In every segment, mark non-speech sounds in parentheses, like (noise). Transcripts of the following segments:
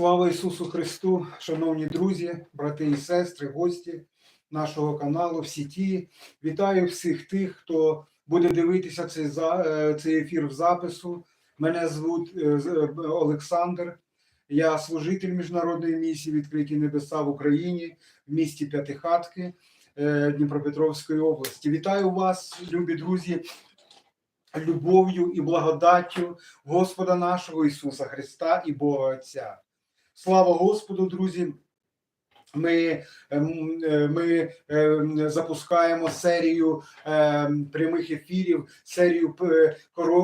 Слава Ісусу Христу, шановні друзі, брати і сестри, гості нашого каналу в сіті. Вітаю всіх тих, хто буде дивитися цей, е, цей ефір в запису. Мене звуть е, е, Олександр. Я служитель міжнародної місії Відкриті небеса в Україні в місті П'ятихатки Дніпропетровської області. Вітаю вас, любі друзі, любов'ю і благодаттю Господа нашого Ісуса Христа і Бога Отця. Слава Господу, друзі! Ми, ем, е, ми ем, запускаємо серію ем, прямих ефірів, серію е,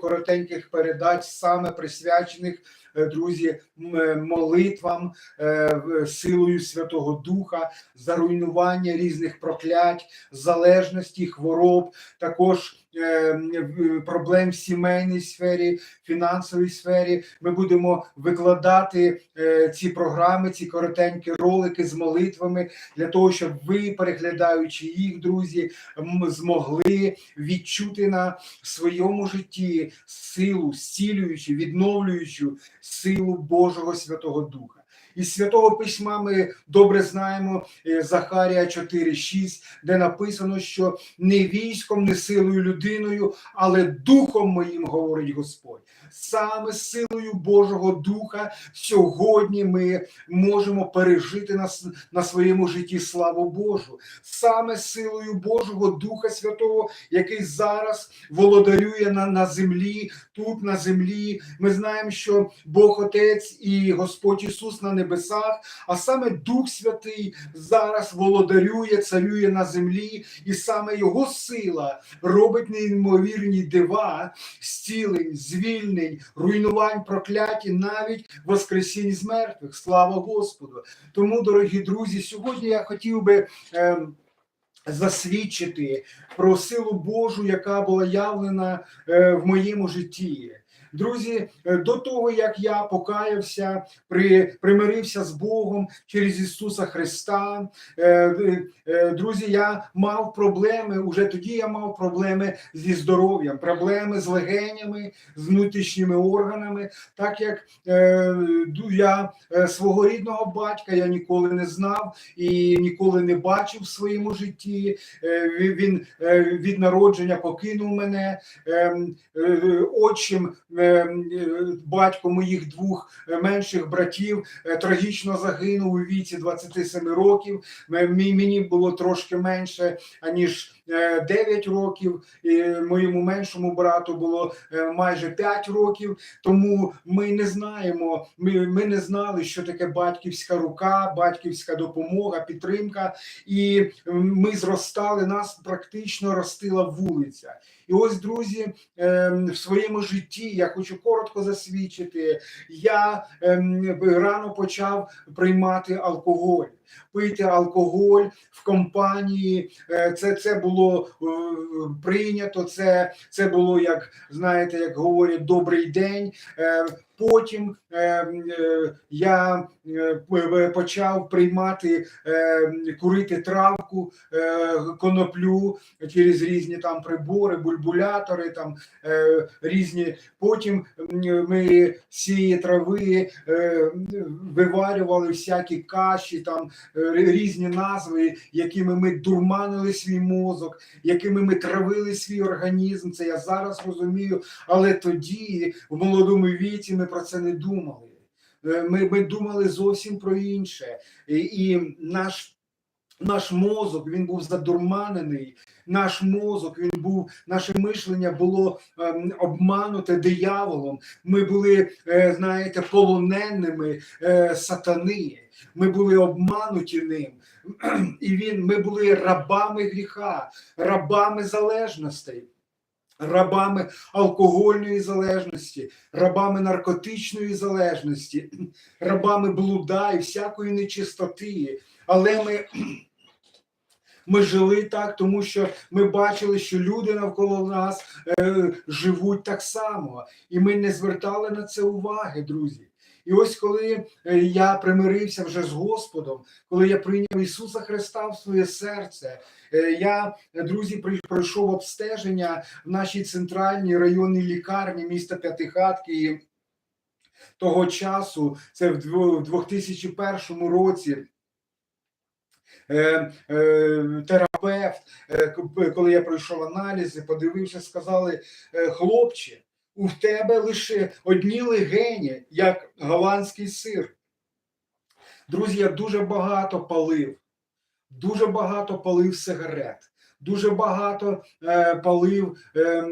коротеньких передач, саме присвячених друзі е, молитвам е, силою Святого Духа, за руйнування різних проклять, залежності, хвороб, також ем, проблем в сімейній сфері, фінансовій сфері. Ми будемо викладати е, ці програми, ці коротенькі ролики з молитвами для того, щоб ви, переглядаючи їх, друзі, змогли відчути на своєму житті силу, зцілюючу, відновлюючу силу Божого Святого Духа. Із святого письма ми добре знаємо е, Захарія 4,6, де написано, що не військом, не силою людиною, але духом моїм, говорить Господь. Саме силою Божого Духа сьогодні ми можемо пережити на, на своєму житті славу Божу. Саме силою Божого Духа Святого, який зараз володарює на, на землі, тут на землі. Ми знаємо, що Бог Отець і Господь Ісус на небесах, а саме Дух Святий зараз володарює, царює на землі, і саме Його сила робить неймовірні дива, зцілень, звільнень, руйнувань, прокляті, навіть воскресінь з мертвих. Слава Господу! Тому, дорогі друзі, сьогодні я хотів би. ем, Засвідчити про силу Божу, яка була явлена е, в моєму житті. Друзі, е, до того як я покаявся, при, примирився з Богом через Ісуса Христа, е, е, друзі, я мав проблеми. Уже тоді я мав проблеми зі здоров'ям, проблеми з легенями, з внутрішніми органами, так як я свого рідного батька я ніколи не знав і ніколи не бачив в своєму житті. Він- від народження покинув мене. Ем, Отчим, батько моїх двох е, менших братів е, трагічно загинув у віці 27 років. Мені було трошки менше аніж е, 9 років. І моєму меншому брату було е, майже 5 років. Тому ми не знаємо. Ми, ми не знали, що таке батьківська рука, батьківська допомога, підтримка. І ми зростали, нас практично ростила вулиця. І ось, друзі, ем, в своєму житті я хочу коротко засвідчити. Я ем, рано почав приймати алкоголь. Пити алкоголь в компанії, Е, це, це було е, прийнято, це, це було як знаєте, як говорять, добрий день. Потім е, е, я е, почав приймати курити травку, коноплю через різні там прибори, бульбулятори, там різні. Потім ми з цієї трави виварювали всякі каші, там різні назви, якими ми дурманили свій мозок, якими ми травили свій організм. Це я зараз розумію. Але тоді, в молодому віці, ми про це не думали. Е, Ми, ми думали зовсім про інше. І, і наш наш мозок він був задурманений. Наш мозок, він був, наше мишлення було ем, обмануте дияволом. Ми були, е, знаєте, полоненими е, сатани. Ми були обмануті ним. (clears throat) І він, ми були рабами гріха, рабами залежностей. Рабами алкогольної залежності, рабами наркотичної залежності, рабами блуда і всякої нечистоти. Але ми (clears throat) ми жили так, тому що ми бачили, що люди навколо нас е, живуть так само, і ми не звертали на це уваги, друзі. І ось коли е, я примирився вже з Господом, коли я прийняв Ісуса Христа в своє серце, е, я, е, друзі, пройшов обстеження в нашій центральній районній лікарні міста П'ятихатки. Того часу, це в 2001 році. Терапевт, коли я пройшов аналізи, подивився, сказали: «Е, хлопче, у тебе лише одні легені, як голландський сир. Друзі, я дуже багато палив, дуже багато палив сигарет, дуже багато е, палив е,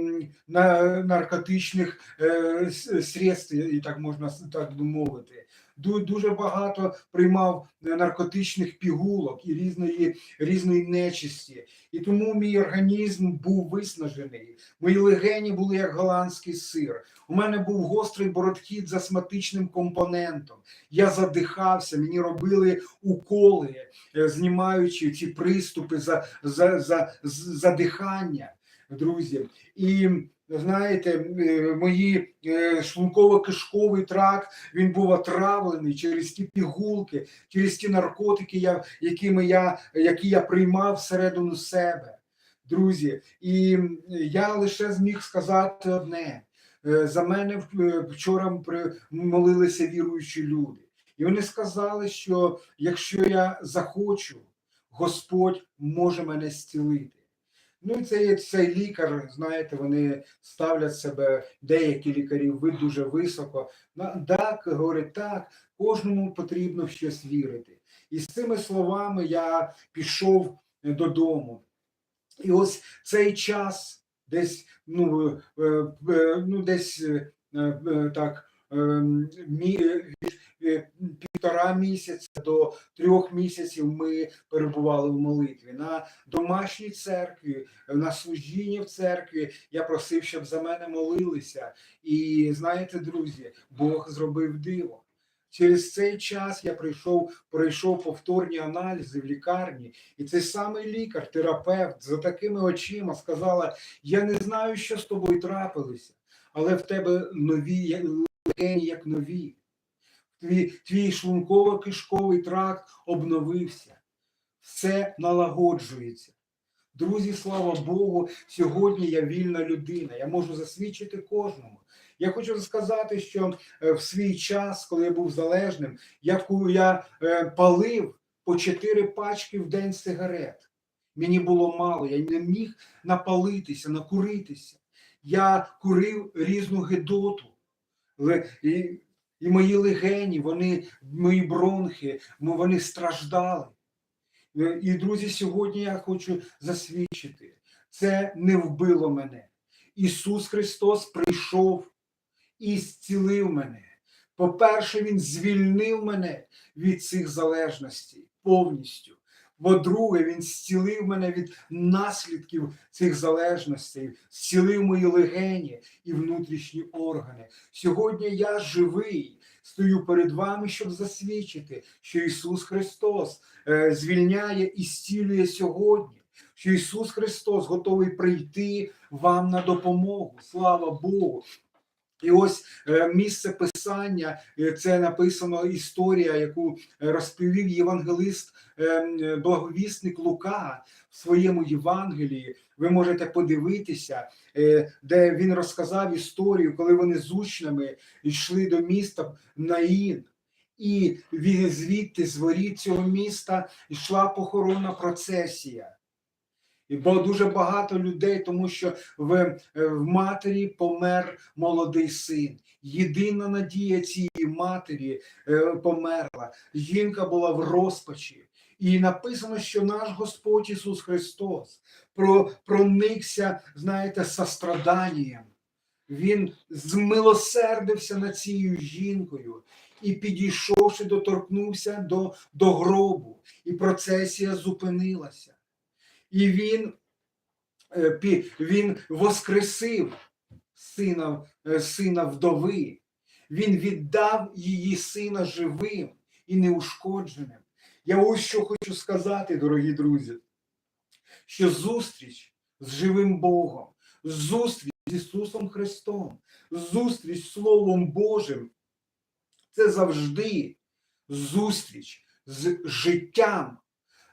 на наркотичних е, средств, і так можна так мовити. Ду- Дуже багато приймав е, наркотичних пігулок і різної, різної нечисті. І тому мій організм був виснажений. Мої легені були як голландський сир. У мене був гострий бородхід з астматичним компонентом. Я задихався, мені робили уколи, е, знімаючи ці приступи за, за, за, з- задихання, друзі. І знаєте, е, мої е, шлунково-кишковий тракт він був отравлений через ті пігулки, через ті наркотики, якими я, які я приймав всередину себе. Друзі, і я лише зміг сказати одне. Е, За мене вчора молилися віруючі люди. І вони сказали, що якщо я захочу, Господь може мене зцілити. Ну і цей, цей лікар, знаєте, вони ставлять себе, деякі лікарі, ви дуже високо. Так, говорить, так, кожному потрібно в щось вірити. І з цими словами я пішов додому. І ось цей час, десь, ну, е, е, ну, десь е, так, е, мі, півтора місяця до трьох місяців ми перебували в молитві на домашній церкві, на служінні в церкві. Я просив, щоб за мене молилися. І знаєте, друзі, Бог зробив диво. Через цей час я прийшов, пройшов повторні аналізи в лікарні, і цей самий лікар, терапевт, за такими очима сказала: Я не знаю, що з тобою трапилося, але в тебе нові легені, як нові. Твій, твій шлунково-кишковий тракт обновився, все налагоджується. Друзі, слава Богу, сьогодні я вільна людина. Я можу засвідчити кожному. Я хочу сказати, що е, в свій час, коли я був залежним, я, я е, палив по 4 пачки в день сигарет. Мені було мало, я не міг напалитися, накуритися. Я курив різну гидоту. І мої легені, вони, мої бронхи, вони страждали. Е, І, друзі, сьогодні я хочу засвідчити, це не вбило мене. Ісус Христос прийшов і зцілив мене. По-перше, Він звільнив мене від цих залежностей повністю. По-друге, Він зцілив мене від наслідків цих залежностей, зцілив мої легені і внутрішні органи. Сьогодні я живий, стою перед вами, щоб засвідчити, що Ісус Христос е, звільняє і зцілює сьогодні. Що Ісус Христос готовий прийти вам на допомогу. Слава Богу! І ось е, місце писання е, це написано історія, яку е, розповів євангелист, благовісник Лука в своєму Євангелії. Ви можете подивитися, де він розказав історію, коли вони з учнями йшли до міста Наїн. І звідти з воріт цього міста йшла похоронна процесія. Було дуже багато людей, тому що в, е, в матері помер молодий син. Єдина надія цієї матері е, померла. Жінка була в розпачі. І написано, що наш Господь Ісус Христос про, проникся, знаєте, состраданням. Він змилосердився над цією жінкою і, підійшовши, доторкнувся до, до гробу, і процесія зупинилася. І він, е, він воскресив сина, е, сина вдови. Він віддав її сина живим і неушкодженим. Я ось що хочу сказати, дорогі друзі, що зустріч з живим Богом, зустріч з Ісусом Христом, зустріч з Словом Божим це завжди зустріч з життям,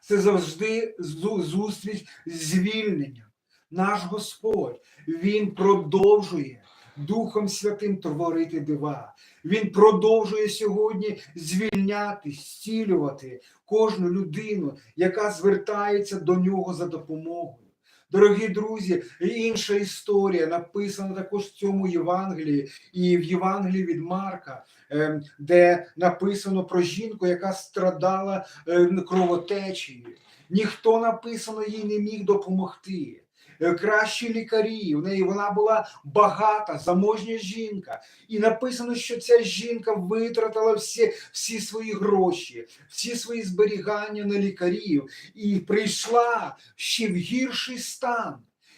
це завжди зустріч звільнення. Наш Господь Він продовжує Духом Святим творити дива. Він продовжує сьогодні звільняти, зцілювати кожну людину, яка звертається до нього за допомогою. Дорогі друзі, інша історія написана також в цьому Євангелії і в Євангелії від Марка, е, де написано про жінку, яка страдала е, кровотечею. Ніхто написано їй не міг допомогти. Е, Кращі лікарі, У неї вона була багата, заможня жінка. І написано, що ця жінка витратила всі, всі свої гроші, всі свої зберігання на лікарів і прийшла ще в гірший стан.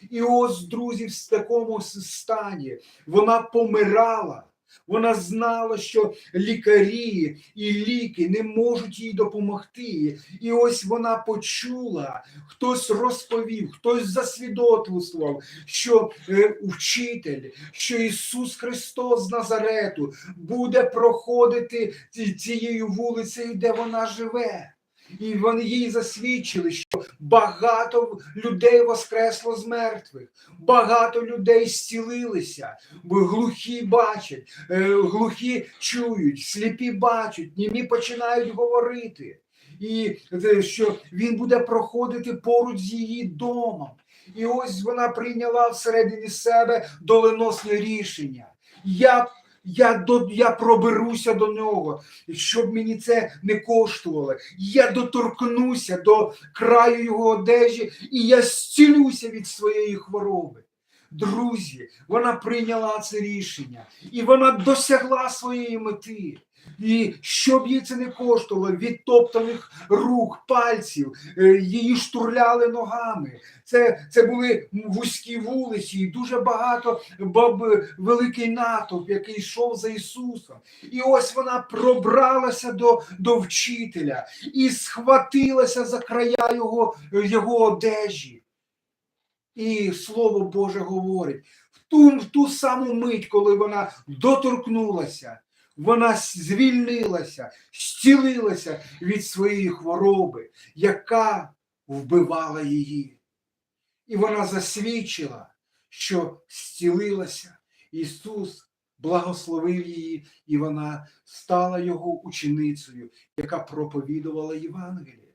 І ось, друзі, в такому стані вона помирала. Вона знала, що лікарі і ліки не можуть їй допомогти. І ось вона почула, хтось розповів, хтось засвідоцтвував, що е, вчитель, що Ісус Христос з Назарету буде проходити цією вулицею, де вона живе. І вони їй засвідчили, що багато людей воскресло з мертвих, багато людей зцілилися, бо глухі бачать, е, глухі чують, сліпі бачать, німі починають говорити. І е, що він буде проходити поруч з її домом. І ось вона прийняла всередині себе доленосне рішення. Я я, до, я проберуся до нього, щоб мені це не коштувало. Я доторкнуся до краю його одежі, і я зцілюся від своєї хвороби. Друзі, вона прийняла це рішення, і вона досягла своєї мети. І щоб їй це не коштувало, відтоптаних рук, пальців, е, її штурляли ногами. Це, це були вузькі вулиці, і дуже багато баб, великий натовп, який йшов за Ісусом. І ось вона пробралася до, до вчителя і схватилася за края його, його одежі. І Слово Боже говорить, в ту, в ту саму мить, коли вона доторкнулася, вона звільнилася, зцілилася від своєї хвороби, яка вбивала її. І вона засвідчила, що зцілилася. Ісус благословив її, і вона стала його ученицею, яка проповідувала Євангеліє.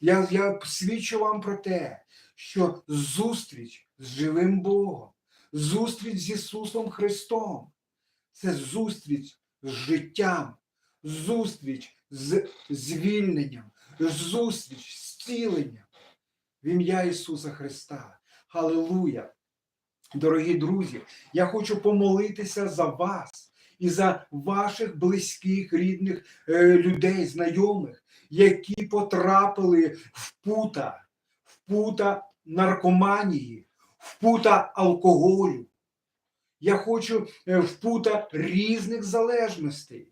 Я, я свідчу вам про те, що зустріч з живим Богом, зустріч з Ісусом Христом це зустріч з життям, зустріч з звільненням, зустріч з зціленням в ім'я Ісуса Христа. Халилуя! Дорогі друзі, я хочу помолитися за вас і за ваших близьких, рідних е, людей, знайомих, які потрапили в пута, в пута наркоманії, в пута алкоголю. Я хочу е, в пута різних залежностей.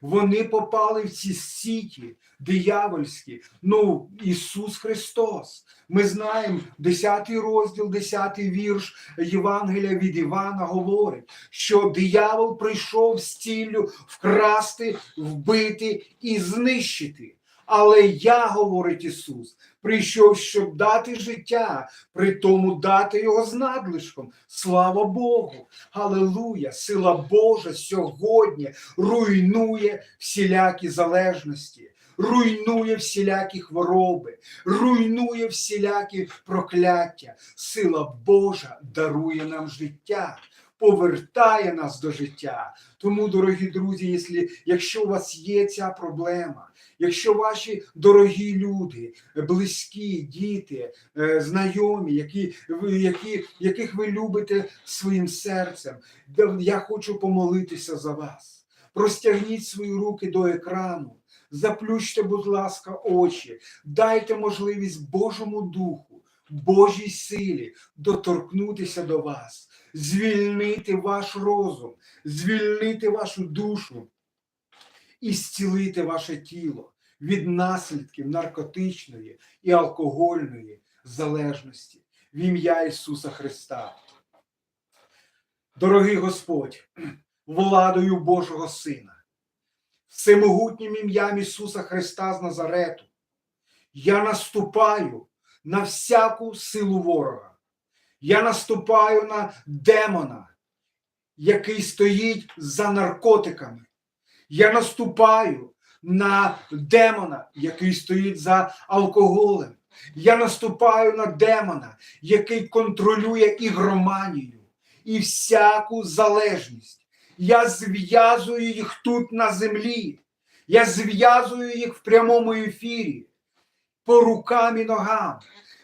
Вони попали в ці сіті диявольські. Ну, Ісус Христос. Ми знаємо, 10 розділ, 10 вірш Євангелія від Івана говорить, що диявол прийшов з ціллю вкрасти, вбити і знищити. Але я, говорить Ісус, прийшов, щоб дати життя, при тому дати його з надлишком. Слава Богу! Халилуя! Сила Божа сьогодні руйнує всілякі залежності, руйнує всілякі хвороби, руйнує всілякі прокляття. Сила Божа дарує нам життя. Повертає нас до життя. Тому, дорогі друзі, якщо у вас є ця проблема, якщо ваші дорогі люди, близькі, діти, е, знайомі, які, які, яких ви любите своїм серцем, я хочу помолитися за вас. Простягніть свої руки до екрану, заплющте, будь ласка, очі, дайте можливість Божому Духу, Божій силі доторкнутися до вас, звільнити ваш розум, звільнити вашу душу і зцілити ваше тіло від наслідків наркотичної і алкогольної залежності в ім'я Ісуса Христа. Дорогий Господь, владою Божого Сина, всемогутнім ім'ям Ісуса Христа з Назарету, я наступаю на всяку силу ворога. Я наступаю на демона який стоїть за наркотиками. Я наступаю на демона, який стоїть за алкоголем. Я наступаю на демона, який контролює ігроманію і всяку залежність. Я зв'язую їх тут на землі. Я зв'язую їх в прямому ефірі по рукам і ногам.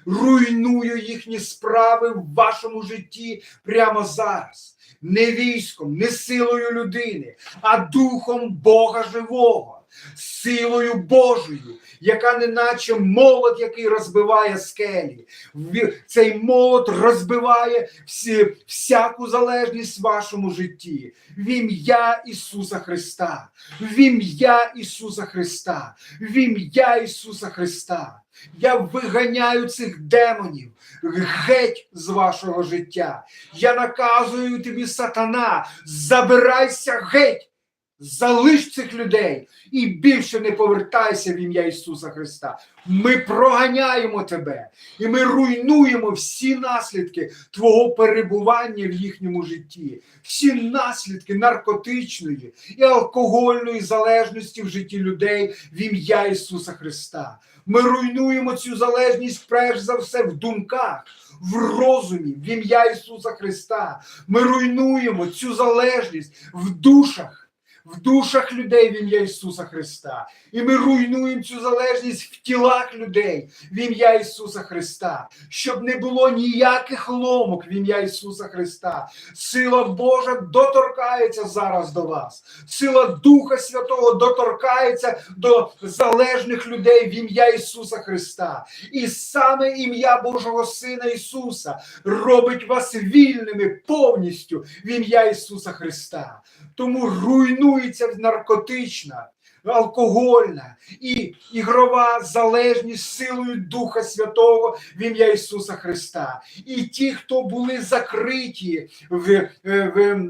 Руйную їхні справи в вашому житті прямо зараз. Не військом, не силою людини, а духом Бога живого, силою Божою, яка неначе молот, який розбиває скелі. Цей молот розбиває всі, всяку залежність в вашому житті. В ім'я Ісуса Христа, в ім'я Ісуса Христа, в ім'я Ісуса Христа. Я виганяю цих демонів геть з вашого життя. Я наказую тобі, сатана, забирайся геть, залиш цих людей і більше не повертайся в ім'я Ісуса Христа. Ми проганяємо тебе і ми руйнуємо всі наслідки твого перебування в їхньому житті, всі наслідки наркотичної і алкогольної залежності в житті людей в ім'я Ісуса Христа. Ми руйнуємо цю залежність перш за все в думках, в розумі, в ім'я Ісуса Христа. Ми руйнуємо цю залежність в душах. В душах людей в ім'я Ісуса Христа. І ми руйнуємо цю залежність в тілах людей в ім'я Ісуса Христа, щоб не було ніяких ломок в ім'я Ісуса Христа. Сила Божа доторкається зараз до вас. Сила Духа Святого доторкається до залежних людей в ім'я Ісуса Христа. І саме ім'я Божого Сина Ісуса робить вас вільними повністю в ім'я Ісуса Христа. Тому руйнується наркотична, алкогольна і ігрова залежність силою Духа Святого в ім'я Ісуса Христа. І ті, хто були закриті в, е, в,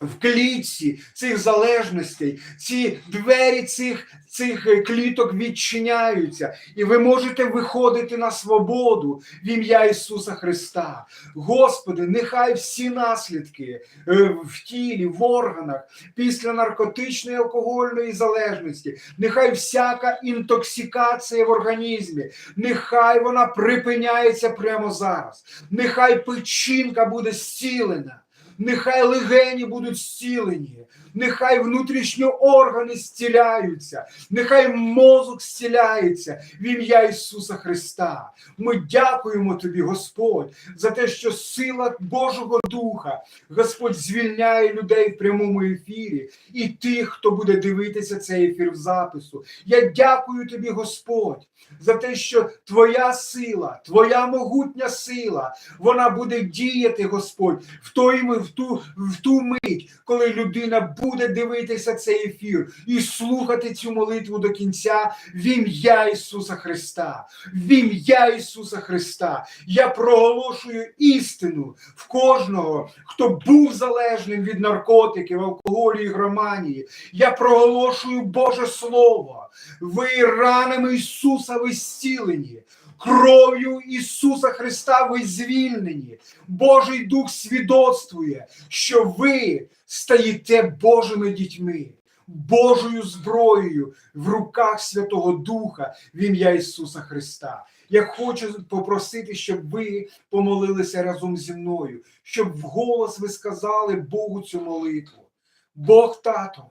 в клітці цих залежностей, ці двері цих, цих е, кліток відчиняються, і ви можете виходити на свободу в ім'я Ісуса Христа. Господи, нехай всі наслідки е, в тілі, в органах після наркотичної алкогольної залежності, нехай всяка інтоксикація в організмі, нехай вона припиняється прямо зараз. Нехай печінка буде зцілена. Нехай легені будуть зцілені, нехай внутрішні органи зціляються, нехай мозок зціляється в ім'я Ісуса Христа. Ми дякуємо Тобі, Господь, за те, що сила Божого Духа, Господь звільняє людей в прямому ефірі і тих, хто буде дивитися цей ефір в запису. Я дякую Тобі, Господь, за те, що Твоя сила, Твоя могутня сила, вона буде діяти, Господь, в той в ту, в ту мить, коли людина буде дивитися цей ефір і слухати цю молитву до кінця в ім'я Ісуса Христа. В ім'я Ісуса Христа. Я проголошую істину в кожного, хто був залежним від наркотиків, алкоголю і громанії. Я проголошую Боже Слово. Ви ранами Ісуса ви зцілені. Кров'ю Ісуса Христа ви звільнені. Божий Дух свідоцтвує, що ви стаєте Божими дітьми, Божою зброєю в руках Святого Духа в ім'я Ісуса Христа. Я хочу попросити, щоб ви помолилися разом зі мною, щоб вголос ви сказали Богу цю молитву. Бог тато,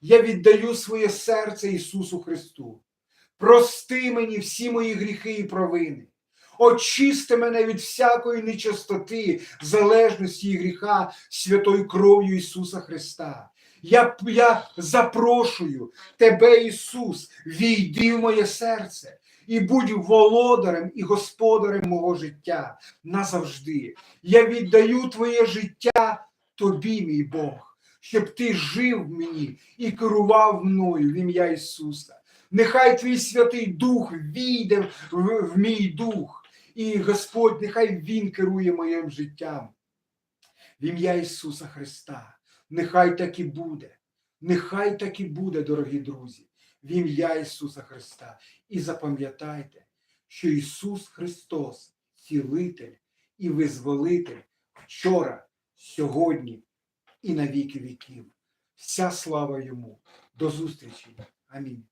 я віддаю своє серце Ісусу Христу. Прости мені всі мої гріхи і провини. Очисти мене від всякої нечистоти, залежності і гріха святою кров'ю Ісуса Христа. Я, я запрошую Тебе, Ісус, війди в моє серце і будь володарем і господарем мого життя назавжди. Я віддаю Твоє життя Тобі, мій Бог, щоб Ти жив мені і керував мною в ім'я Ісуса. Нехай твій Святий Дух війде в, в мій дух, і Господь, нехай Він керує моїм життям. В ім'я Ісуса Христа. Нехай так і буде. Нехай так і буде, дорогі друзі, в ім'я Ісуса Христа. І запам'ятайте, що Ісус Христос, цілитель і визволитель вчора, сьогодні і на віки віків. Вся слава йому. До зустрічі. Амінь.